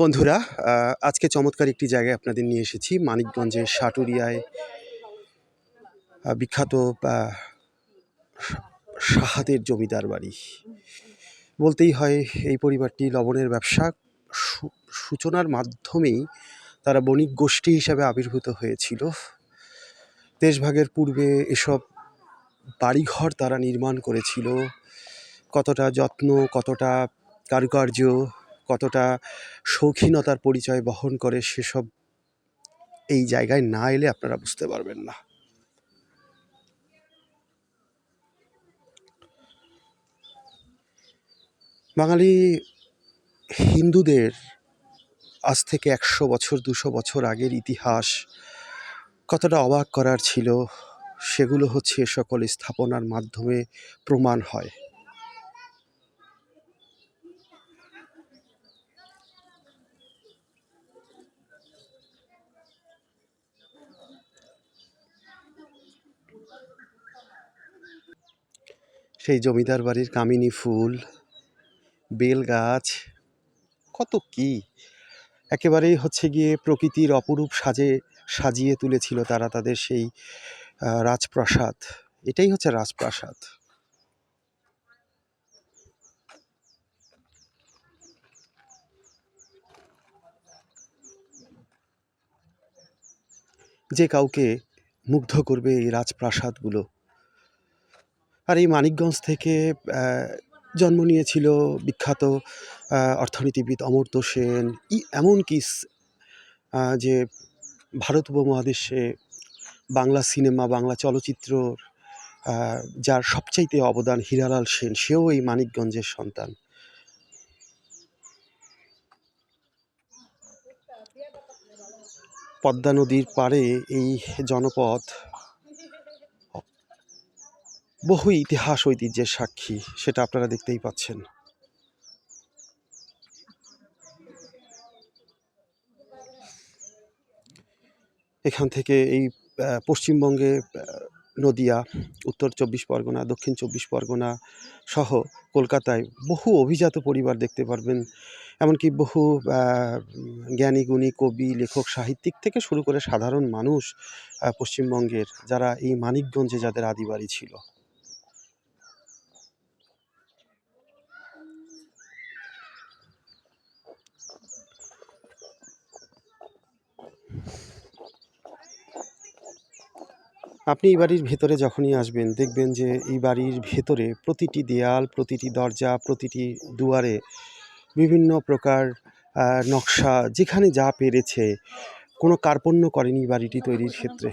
বন্ধুরা আজকে চমৎকার একটি জায়গায় আপনাদের নিয়ে এসেছি, মানিকগঞ্জের সাটুরিয়ায় বিখ্যাত শাহাদের জমিদার বাড়ি। বলতেই হয়, এই পরিবারটি লবণের ব্যবসা সূচনার মাধ্যমেই তারা বণিক গোষ্ঠী হিসাবে আবির্ভূত হয়েছিল। দেশভাগের পূর্বে এসব বাড়িঘর তারা নির্মাণ করেছিল। কতটা যত্ন, কতটা কারুকার্য কতটা শৌখিনতার পরিচয় বহন করে সেসব এই জায়গায় না এলে আপনারা বুঝতে পারবেন না। বাঙালি হিন্দুদের আজ থেকে একশো বছর, দুশো বছর আগের ইতিহাস কতটা অবাক করার ছিল, সেগুলো হচ্ছে সকল স্থাপনার মাধ্যমে প্রমাণ হয়। সেই জমিদার বাড়ির কামিনী ফুল, বেল গাছ, কত কি? একেবারেই হচ্ছে গিয়ে প্রকৃতির অপরূপ সাজে, সাজিয়ে তুলেছিল তারা তাদের সেই রাজপ্রাসাদ। এটাই হচ্ছে রাজপ্রাসাদ। যে কাউকে মুগ্ধ করবে এই রাজপ্রাসাদগুলো আর এই মানিকগঞ্জ থেকে জন্ম নিয়েছিল বিখ্যাত অর্থনীতিবিদ অমর্ত্য সেন। ই এমনকি যে ভারত উপমহাদেশে বাংলা সিনেমা বাংলা চলচ্চিত্রর আহ, যার সবচাইতে অবদান হীরালাল সেন সেও এই মানিকগঞ্জের সন্তান। পদ্মা নদীর পাড়ে এই জনপদ বহু ইতিহাস ঐতিহ্যের সাক্ষী, সেটা আপনারা দেখতেই পাচ্ছেন। এখান থেকে এই পশ্চিমবঙ্গে নদিয়া, উত্তর চব্বিশ পরগনা, দক্ষিণ চব্বিশ পরগনা সহ কলকাতায় বহু অভিজাত পরিবার দেখতে পারবেন। এমনকি বহু জ্ঞানী, গুণী, কবি, লেখক, সাহিত্যিক থেকে শুরু করে সাধারণ মানুষ পশ্চিমবঙ্গের, যারা এই মানিকগঞ্জে যাদের আদিবাড়ি ছিল। আপনি এই বাড়ির ভেতরে যখনই আসবেন, দেখবেন যে এই বাড়ির ভেতরে প্রতিটি দেয়াল, প্রতিটি দরজা, প্রতিটি দুয়ারে বিভিন্ন প্রকার নকশা, যেখানে যা পেরেছে, কোনো কার্পণ্য করেনি বাড়িটি তৈরির ক্ষেত্রে।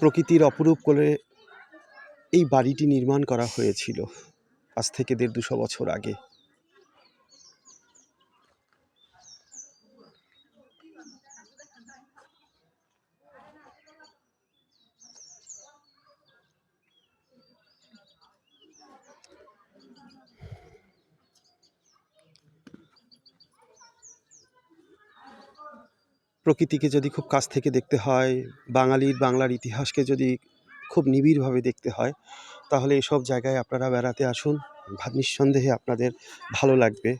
প্রকৃতির অপরূপ করে এই বাড়িটি নির্মাণ করা হয়েছিল আজ থেকে দেড় দুশো বছর আগে। প্রকৃতিকে যদি খুব কাছ থেকে দেখতে হয়, বাঙালির বাংলার ইতিহাসকে যদি খুব নিবিড়ভাবে দেখতে হয়, তাহলে এসব জায়গায় আপনারা বেড়াতে আসুন। নিঃসন্দেহে আপনাদের ভালো লাগবে।